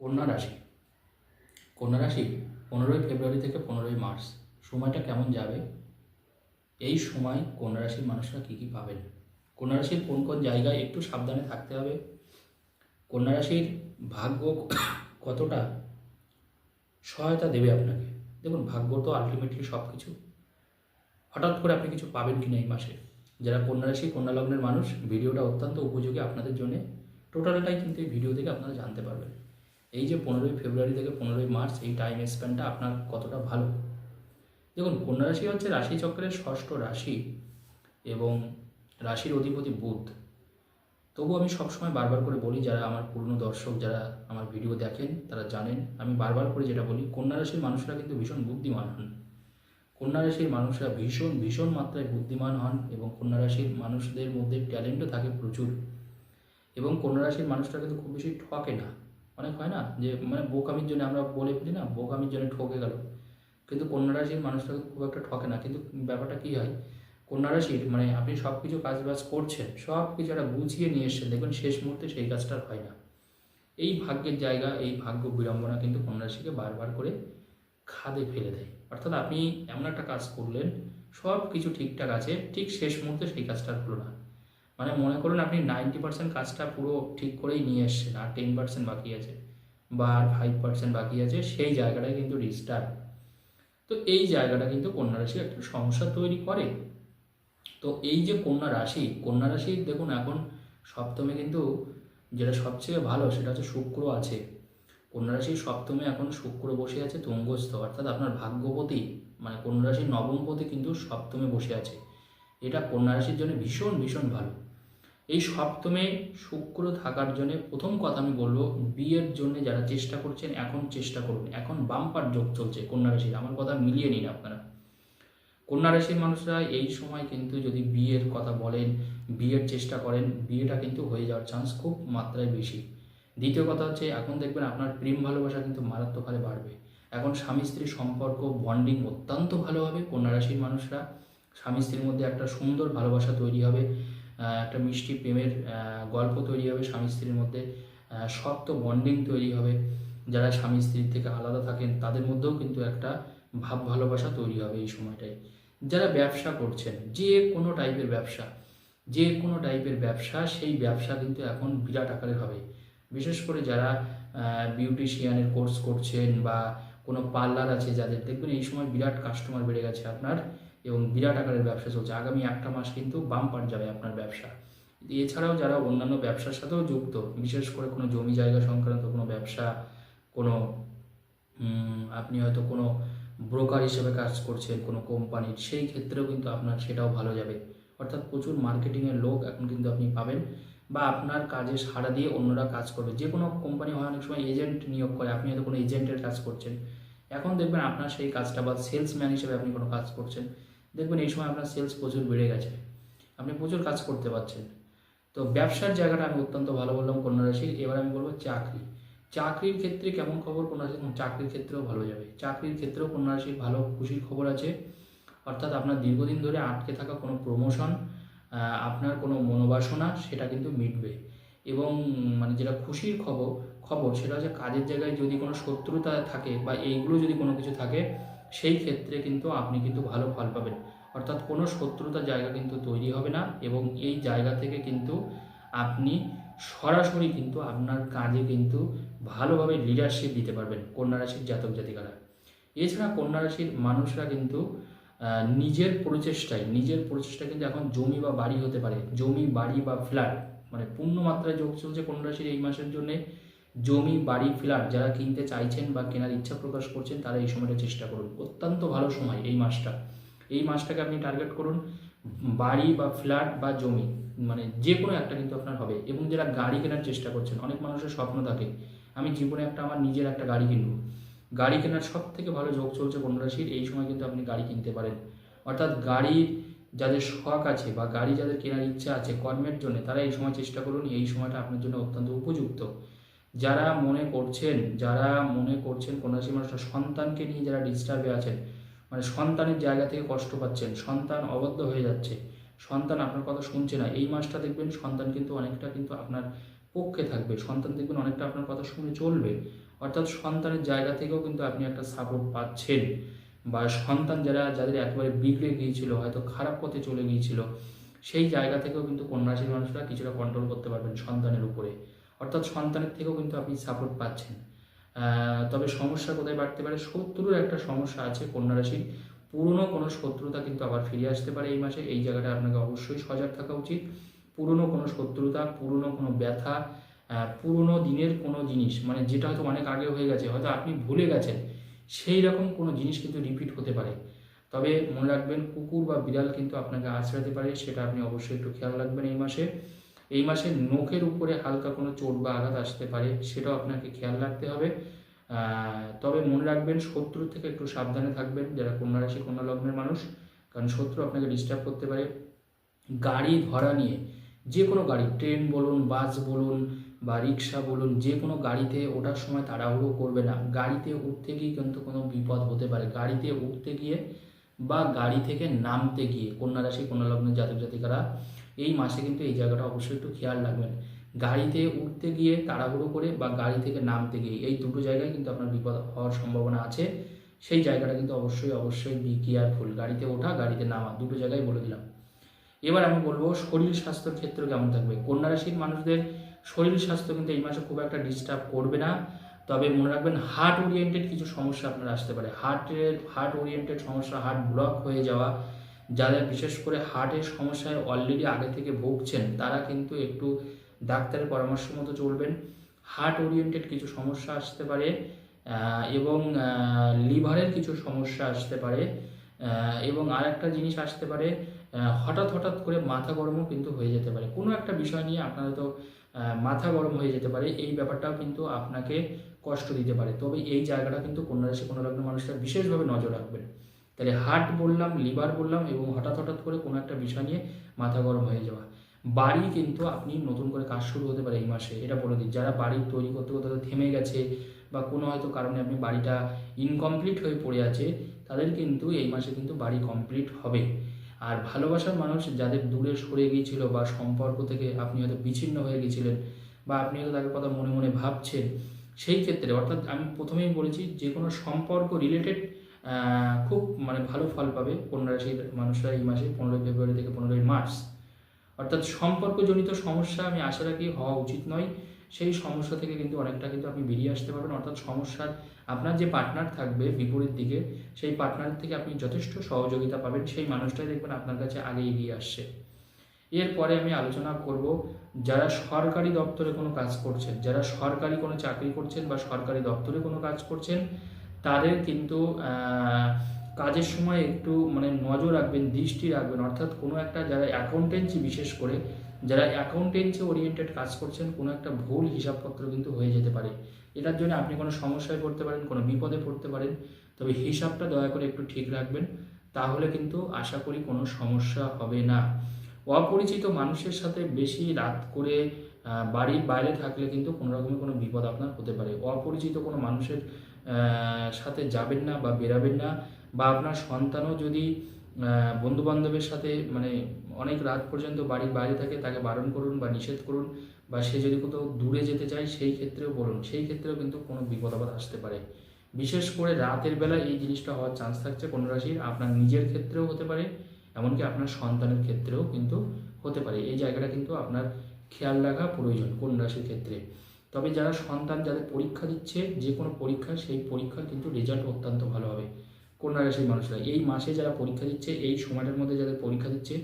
কন্যা রাশি। কন্যা রাশি, পনেরোই ফেব্রুয়ারি থেকে পনেরোই মার্চ। সময়টা কেমন যাবে? এই সময় কন্যা রাশির মানুষরা কী কী পাবেন? কন্যা রাশির কোন কোন জায়গায় একটু সাবধানে থাকতে হবে? কন্যা রাশির ভাগ্য কতটা সহায়তা দেবে আপনাকে? দেখুন, ভাগ্য তো আলটিমেটলি সব কিছু হঠাৎ করে আপনি কিছু পাবেন কি না এই মাসে? যারা কন্যা রাশি, কন্যা লগ্নের মানুষ, ভিডিওটা অত্যন্ত উপযোগী আপনাদের জন্য। টোটালটাই কিন্তু এই ভিডিও থেকে আপনারা জানতে পারবেন। এই যে পনেরোই ফেব্রুয়ারি থেকে পনেরোই মার্চ এই টাইম স্প্যানটা আপনার কতটা ভালো? দেখুন, কন্যা রাশি হচ্ছে রাশিচক্রের ষষ্ঠ রাশি এবং রাশির অধিপতি বুধ। তবু আমি সবসময় বারবার করে বলি, যারা আমার পুরনো দর্শক, যারা আমার ভিডিও দেখেন, তারা জানেন, আমি বারবার করে যেটা বলি, কন্যা রাশির মানুষরা কিন্তু ভীষণ বুদ্ধিমান হন। কন্যা রাশির মানুষরা ভীষণ ভীষণ মাত্রায় বুদ্ধিমান হন এবং কন্যা রাশির মানুষদের মধ্যে ট্যালেন্টও থাকে প্রচুর। এবং কন্যা রাশির মানুষরা কিন্তু খুব বেশি ঠকে না। অনেক হয় না? যে মানে বোকামির জন্য আমরা বলে ফেলি না, বোকামির জন্য ঠকে গেল। কিন্তু কন্যা রাশির কিন্তু খুব একটা ঠকে না। কিন্তু ব্যাপারটা কী হয়? কন্যা রাশির মানে আপনি সব কিছু কাজ বাজ করছেন সব কিছু একটা গুছিয়ে নিয়ে এসছেন। দেখবেন শেষ মুহূর্তে সেই কাজটা হয় না। এই ভাগ্যের জায়গা, এই ভাগ্য বিড়ম্বনা কিন্তু কন্যা রাশিকে বারবার করে খাদে ফেলে দেয়। অর্থাৎ আপনি এমন একটা কাজ করলেন সব কিছু ঠিকঠাক আছে, ঠিক শেষ মুহূর্তে সেই কাজটা হলো না। মানে মনে করুন আপনি নাইনটি পার্সেন্ট কাজটা পুরো ঠিক করেই নিয়ে এসছেন, আর টেন পার্সেন্ট বাকি আছে বা আর ফাইভ পার্সেন্ট বাকি আছে, সেই জায়গাটায় কিন্তু ডিস্টার্ব তো এই জায়গাটা কিন্তু কন্যা রাশি একটা সমস্যা তৈরি করে। তো এই যে কন্যা রাশি কন্যা রাশি দেখুন এখন সপ্তমে কিন্তু যেটা সবচেয়ে ভালো সেটা হচ্ছে শুক্র আছে। কন্যা রাশির সপ্তমে এখন শুক্র বসে আছে তুঙ্গস্থ, অর্থাৎ আপনার ভাগ্যপতি মানে কন্যা রাশির নবমপতি কিন্তু সপ্তমে বসে আছে। এটা কন্যা রাশির জন্য ভীষণ ভীষণ ভালো। এই সপ্তমে শুক্র থাকার জন্য প্রথম কথা আমি বলব, বিয়ের জন্য যারা চেষ্টা করছেন, এখন চেষ্টা করুন। এখন বাম্পার যোগ চলছে কন্যা রাশির। আমার কথা মিলিয়ে নিন আপনারা। কন্যা রাশির মানুষরা এই সময় কিন্তু যদি বিয়ের কথা বলেন, বিয়ের চেষ্টা করেন, বিয়েটা কিন্তু হয়ে যাওয়ার চান্স খুব মাত্রায় বেশি। দ্বিতীয় কথা হচ্ছে, এখন দেখবেন আপনার প্রেম ভালোবাসা কিন্তু মারাত্মক হারে বাড়বে। এখন স্বামী স্ত্রীর সম্পর্ক বন্ডিং অত্যন্ত ভালো হবে কন্যা রাশির মানুষরা। স্বামী স্ত্রীর মধ্যে একটা সুন্দর ভালোবাসা তৈরি হবে। একটা মিষ্টি প্রেমের গল্প তৈরি হবে স্বামী স্ত্রীর মধ্যে। শক্ত বন্ডিং তৈরি হবে। যারা স্বামী স্ত্রীর থেকে আলাদা থাকেন, তাদের মধ্যেও কিন্তু একটা ভাব ভালোবাসা তৈরি হবে এই সময়টায়। যারা ব্যবসা করছেন, যে কোনো টাইপের ব্যবসা, যে কোনো টাইপের ব্যবসা, সেই ব্যবসা কিন্তু এখন বিরাট আকারে হবে। বিশেষ করে যারা বিউটিশিয়ানের কোর্স করছেন বা কোনো পার্লার আছে যাদের, দেখবেন এই সময় বিরাট কাস্টমার বেড়ে গেছে। আপনার এবং বিরাট আকারের ব্যবসা চলছে। আগামী একটা মাস কিন্তু বাম্পার যাবে আপনার ব্যবসা। এছাড়াও যারা অন্যান্য ব্যবসার সাথেও যুক্ত, বিশেষ করে কোনো জমি জায়গা সংক্রান্ত কোনো ব্যবসা, কোনো আপনি হয়তো কোনো ব্রোকার হিসেবে কাজ করছেন, কোনো কোম্পানির, সেই ক্ষেত্রেও কিন্তু আপনার সেটাও ভালো যাবে। অর্থাৎ প্রচুর মার্কেটিংয়ের লোক এখন কিন্তু আপনি পাবেন বা আপনার কাজে সাড়া দিয়ে অন্যরা কাজ করবে। যে কোনো কোম্পানি হয় অনেক সময় এজেন্ট নিয়োগ করে, আপনি হয়তো কোনো এজেন্টের কাজ করছেন। এখন দেখবেন আপনার সেই কাজটা বা সেলসম্যান হিসেবে আপনি কোনো কাজ করছেন। দেখবেন এই সময় আপনার সেলস প্রচুর বেড়ে গেছে। আপনি প্রচুর কাজ করতে পারছেন। তো ব্যবসার জায়গাটা আমি অত্যন্ত ভালো বললাম কন্যা রাশির। এবার আমি বলব চাকরি। চাকরির ক্ষেত্রে কেমন খবর কন্যা রাশি চাকরির ক্ষেত্রেও ভালো যাবে। চাকরির ক্ষেত্রেও কন্যা ভালো, খুশির খবর আছে। অর্থাৎ আপনার দীর্ঘদিন ধরে আটকে থাকা কোনো প্রমোশন আপনার কোনো মনোবাসনা, সেটা কিন্তু মিটবে। এবং মানে যেটা খুশির খবর খবর, সেটা হচ্ছে কাজের জায়গায় যদি কোনো শত্রুতা থাকে বা এইগুলো যদি কোনো কিছু থাকে সেই ক্ষেত্রে কিন্তু আপনি কিন্তু ভালো ফল পাবেন। অর্থাৎ কোনো শত্রুতার জায়গা কিন্তু তৈরি হবে না এবং এই জায়গা থেকে কিন্তু আপনি সরাসরি কিন্তু আপনার কাজে কিন্তু ভালোভাবে লিডারশিপ দিতে পারবেন কন্যা রাশির জাতক জাতিকারা। এছাড়া কন্যা রাশির মানুষরা কিন্তু নিজের প্রচেষ্টায়, নিজের প্রচেষ্টা কিন্তু এখন জমি বা বাড়ি হতে পারে। জমি, বাড়ি বা ফ্ল্যাট মানে পূর্ণ মাত্রায় যোগ চলছে কন্যা রাশির এই মাসের জন্যে। জমি, বাড়ি, ফ্ল্যাট যারা কিনতে চাইছেন বা কেনার ইচ্ছা প্রকাশ করছেন, তারা এই সময়টা চেষ্টা করুন। অত্যন্ত ভালো সময় এই মাসটা। এই মাসটাকে আপনি টার্গেট করুন, বাড়ি বা ফ্ল্যাট বা জমি মানে যে কোনো একটা কিন্তু আপনার হবে। এবং যারা গাড়ি কেনার চেষ্টা করছেন, অনেক মানুষের স্বপ্ন থাকে, আমি জীবনে একটা আমার নিজের একটা গাড়ি কিনবো। গাড়ি কেনার সব থেকে ভালো যোগ চলছে কন্যা রাশির এই সময় কিন্তু আপনি গাড়ি কিনতে পারেন। অর্থাৎ গাড়ির যাদের শখ আছে বা গাড়ি যাদের কেনার ইচ্ছা আছে কর্মের জন্য, তারা এই সময় চেষ্টা করুন, এই সময়টা আপনার জন্য অত্যন্ত উপযুক্ত। যারা মনে করছেন, যারা মনে করছেন কন্যা রাশির মানুষরা, সন্তানকে নিয়ে যারা ডিস্টার্বে আছেন মানে সন্তানের জায়গা থেকে কষ্ট পাচ্ছেন, সন্তান অবদ্ধ হয়ে যাচ্ছে, সন্তান আপনার কথা শুনছে না, এই মাসটা দেখবেন সন্তান কিন্তু অনেকটা কিন্তু আপনার পক্ষে থাকবে, সন্তান দেখবেন অনেকটা আপনার কথা শুনে চলবে। অর্থাৎ সন্তানের জায়গা থেকেও কিন্তু আপনি একটা সাপোর্ট পাচ্ছেন। বা সন্তান যারা, যাদের একেবারে বিগড়ে গিয়েছিল, হয়তো খারাপ পথে চলে গিয়েছিল, সেই জায়গা থেকেও কিন্তু কন্যা রাশির মানুষরা কিছুটা কন্ট্রোল করতে পারবেন সন্তানের উপরে। অর্থাৎ সন্তানের থেকেও কিন্তু আপনি সাপোর্ট পাচ্ছেন। তবে সমস্যা কোথায় বাড়তে পারে? শত্রুর একটা সমস্যা আছে কন্যা রাশির পুরনো কোনো শত্রুতা কিন্তু আবার ফিরে আসতে পারে এই মাসে। এই জায়গাটা আপনাকে অবশ্যই সজাগ থাকা উচিত। পুরনো কোনো শত্রুতা, পুরনো কোনো ব্যথা পুরনো দিনের কোনো জিনিস মানে যেটা হয়তো অনেক আগে হয়ে গেছে, হয়তো আপনি ভুলে গেছেন, সেই রকম কোনো জিনিস কিন্তু রিপিট হতে পারে। তবে মনে রাখবেন, কুকুর বা বিড়াল কিন্তু আপনাকে আঁচড়াতে পারে, সেটা আপনি অবশ্যই একটু খেয়াল রাখবেন এই মাসে। এই মাসে নখের উপরে হালকা কোনো চোট বা আঘাত আসতে পারে, সেটাও আপনাকে খেয়াল রাখতে হবে। তবে মনে রাখবেন, শত্রুর থেকে একটু সাবধানে থাকবেন যারা কন্যা রাশি, কন্যা লগ্নের মানুষ। কারণ শত্রু আপনাকে ডিস্টার্ব করতে পারে। গাড়ি ধরা নিয়ে যে কোনো গাড়ি, ট্রেন বলুন, বাস বলুন বা রিক্সা বলুন, যে কোনো গাড়িতে ওঠার সময় তাড়াহুড়ো করবে না। গাড়িতে উঠতে গিয়ে কিন্তু কোনো বিপদ হতে পারে। গাড়িতে উঠতে গিয়ে বা গাড়ি থেকে নামতে গিয়ে কন্যা রাশি, কন্যা লগ্নের জাতক জাতিকারা এই মাসে কিন্তু এই জায়গাটা অবশ্যই একটু খেয়াল রাখবেন। গাড়িতে উঠতে গিয়ে তাড়াহুড়ো করে বা গাড়ি থেকে নামতে গিয়ে এই দুটো জায়গায় কিন্তু আপনার বিপদ হওয়ার সম্ভাবনা আছে। সেই জায়গাটা কিন্তু অবশ্যই অবশ্যই বি কেয়ারফুল গাড়িতে ওঠা, গাড়িতে নামা, দুটো জায়গায় বলে দিলাম। এবার আমি বলব শরীর স্বাস্থ্যের ক্ষেত্রে কেমন থাকবে? কন্যা রাশির মানুষদের শরীর স্বাস্থ্য কিন্তু এই মাসে খুব একটা ডিস্টার্ব করবে না। তবে মনে রাখবেন হার্ট ওরিয়েন্টেড কিছু সমস্যা আপনার আসতে পারে। হার্টের হার্ট ওরিয়েন্টেড সমস্যা হার্ট ব্লক হয়ে যাওয়া যাদের বিশেষ করে হার্টের সমস্যায় অলরেডি আগে থেকে ভুগছেন, তারা কিন্তু একটু ডাক্তারের পরামর্শ মতো চলবেন। হার্ট ওরিয়েন্টেড কিছু সমস্যা আসতে পারে এবং লিভারের কিছু সমস্যা আসতে পারে এবং আর একটা জিনিস আসতে পারে হঠাৎ হঠাৎ করে মাথা গরমও কিন্তু হয়ে যেতে পারে। কোনো একটা বিষয় নিয়ে আপনার তো মাথা গরম হয়ে যেতে পারে, এই ব্যাপারটাও কিন্তু আপনাকে কষ্ট দিতে পারে। তবে এই জায়গাটা কিন্তু কন্যা রাশি কন্যা লগ্নের মানুষরা বিশেষভাবে নজর রাখবেন। তাহলে হার্ট বললাম লিভার বললাম এবং হঠাৎ হঠাৎ করে কোনো একটা বিষয় নিয়ে মাথা গরম হয়ে যাওয়া। বাড়ি কিন্তু আপনি নতুন করে কাজ শুরু হতে পারে এই মাসে, এটা বলে দিই। যারা বাড়ি তৈরি করতে করতে থেমে গেছে বা কোনো হয়তো কারণে আপনি বাড়িটা ইনকমপ্লিট হয়ে পড়ে আছে, তাদের কিন্তু এই মাসে কিন্তু বাড়ি কমপ্লিট হবে। আর ভালোবাসার মানুষ যাদের দূরে সরে গিয়েছিল বা সম্পর্ক থেকে আপনি হয়তো বিচ্ছিন্ন হয়ে গিয়েছিলেন বা আপনি হয়তো তাদের কথা মনে মনে ভাবছেন, সেই ক্ষেত্রে অর্থাৎ আমি প্রথমেই বলেছি যে কোনো সম্পর্ক রিলেটেড খুব মানে ভালো ফল পাবে কন্যা রাশির মানুষরা এই মাসে, পনেরোই ফেব্রুয়ারি থেকে পনেরোই মার্চ। অর্থাৎ সম্পর্কজনিত সমস্যা আমি আশা রাখি হওয়া উচিত নয়। সেই সমস্যা থেকে কিন্তু অনেকটা কিন্তু আপনি বেরিয়ে আসতে পারবেন। অর্থাৎ সমস্যার আপনার যে পার্টনার থাকবে বিপরীত দিকে, সেই পার্টনার থেকে আপনি যথেষ্ট সহযোগিতা পাবেন। সেই মানুষটাই দেখবেন আপনার কাছে আগে এগিয়ে আসছে। এরপরে আমি আলোচনা করব যারা সরকারি দপ্তরে কোনো কাজ করছেন, যারা সরকারি কোনো চাকরি করছেন বা সরকারি দপ্তরে কোনো কাজ করছেন তাদের কিন্তু কাজের সময় একটু মানে নজর রাখবেন, দৃষ্টি রাখবেন। অর্থাৎ কোনো একটা যারা অ্যাকাউন্টেন্সি বিশেষ করে, যারা অ্যাকাউন্টেন্সি ওরিয়েন্টেড কাজ করছেন, কোনো একটা ভুল হিসাবপত্র কিন্তু হয়ে যেতে পারে। এটার জন্য আপনি কোনো সমস্যায় পড়তে পারেন, কোনো বিপদে পড়তে পারেন। তবে হিসাবটা দয়া করে একটু ঠিক রাখবেন, তাহলে কিন্তু আশা করি কোনো সমস্যা হবে না। অপরিচিত মানুষের সাথে বেশি রাত করে বাড়ির বাইরে থাকলে কিন্তু কোনো রকমের কোনো বিপদ আপনার হতে পারে। অপরিচিত কোনো মানুষের সাথে যাবেন না বা বেরাবেন না বা আপনার সন্তানও যদি বন্ধু বান্ধবের সাথে মানে অনেক রাত পর্যন্ত বাড়ির বাইরে থাকে, তাকে বারণ করুন বা নিষেধ করুন বা সে যদি কোথাও দূরে যেতে চায়, সেই ক্ষেত্রেও বলুন। সেই ক্ষেত্রেও কিন্তু কোনো বিপদ আপদ আসতে পারে। বিশেষ করে রাতের বেলা এই জিনিসটা হওয়ার চান্স থাকছে কোনো রাশির আপনার নিজের ক্ষেত্রেও হতে পারে, এমনকি আপনার সন্তানের ক্ষেত্রেও কিন্তু হতে পারে। এই জায়গাটা কিন্তু আপনার খেয়াল রাখা প্রয়োজন কোন রাশির ক্ষেত্রে। তবে যারা সন্তান যাদের পরীক্ষা দিচ্ছে যে কোনো পরীক্ষা সেই পরীক্ষার কিন্তু রেজাল্ট অত্যন্ত ভালো হবে। কন্যা রাশির মানুষরা, এই মাসে যারা পরীক্ষা দিচ্ছে, এই সময়টার মধ্যে যাদের পরীক্ষা দিচ্ছে,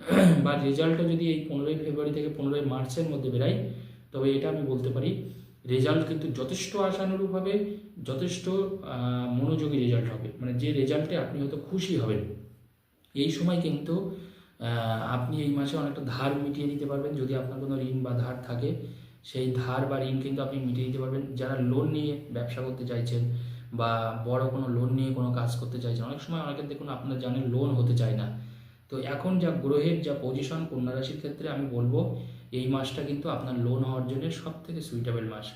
বা রেজাল্টটা যদি এই পনেরোই ফেব্রুয়ারি থেকে পনেরোই মার্চের মধ্যে বেরায়, তবে এটা আমি বলতে পারি রেজাল্ট কিন্তু যথেষ্ট আশানুরূপ হবে, যথেষ্ট মনোযোগী রেজাল্ট হবে। মানে যে রেজাল্টে আপনি হয়তো খুশি হবেন, এই সময় কিন্তু আপনি এই মাসে অনেকটা ধার মিটিয়ে দিতে পারবেন, যদি আপনার কোনো ঋণ বা ধার থাকে। সেই ধার বা ঋণ কিন্তু আপনি মিটিয়ে দিতে পারবেন। যারা লোন নিয়ে ব্যবসা করতে চাইছেন বা বড় কোনো লোন নিয়ে কোনো কাজ করতে চাইছেন, অনেক সময় অনেকের দেখুন আপনার জানেন লোন হতে চায় না। তো এখন যা গ্রহের যা পজিশন কন্যা রাশির ক্ষেত্রে আমি বলব, এই মাসটা কিন্তু আপনার লোন হওয়ার জন্য সব থেকে সুইটেবল মাস।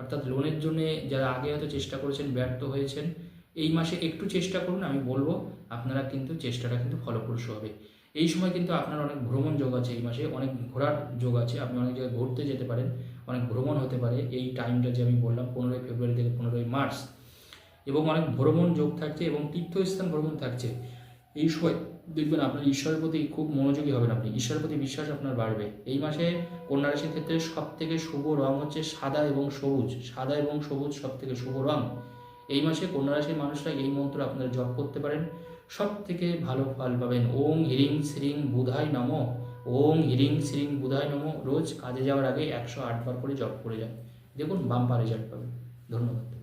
অর্থাৎ লোনের জন্য যারা আগে হয়তো চেষ্টা করেছেন, ব্যর্থ হয়েছেন, এই মাসে একটু চেষ্টা করুন, আমি বলব আপনারা কিন্তু চেষ্টাটা কিন্তু ফলপ্রসূ হবে। এই সময় কিন্তু আপনার অনেক ভ্রমণ যোগ আছে এই মাসে, অনেক ঘোরার যোগ আছে, আপনি অনেক জায়গায় ঘুরতে যেতে পারেন। অনেক ভ্রমণ হতে পারে। এই টাইমটা যে আমি বললাম, পনেরোই ফেব্রুয়ারি থেকে পনেরোই মার্চ এবং অনেক ভ্রমণ যোগ থাকছে এবং তীর্থস্থান ভ্রমণ থাকছে। এই সময় দেখবেন আপনার ঈশ্বরের প্রতি খুব মনোযোগী হবেন আপনি। ঈশ্বরের প্রতি বিশ্বাস আপনার বাড়বে। এই মাসে কন্যা রাশির ক্ষেত্রে সব থেকে শুভ রং হচ্ছে সাদা এবং সবুজ। সাদা এবং সবুজ সব থেকে শুভ রং। এই মাসে কন্যা রাশির মানুষরা এই মন্ত্র আপনারা জপ করতে পারেন। সব থেকে ভালো ফল পাবেন। ওং হিরিং শ্রিং বুধায় নম। ওং হিরিং শ্রিং বুধায় নম। রোজ কাজে যাওয়ার আগে একশো আটবার করে জপ করে যান। দেখুন বাম্পার রেজাল্ট পাবেন। ধন্যবাদ।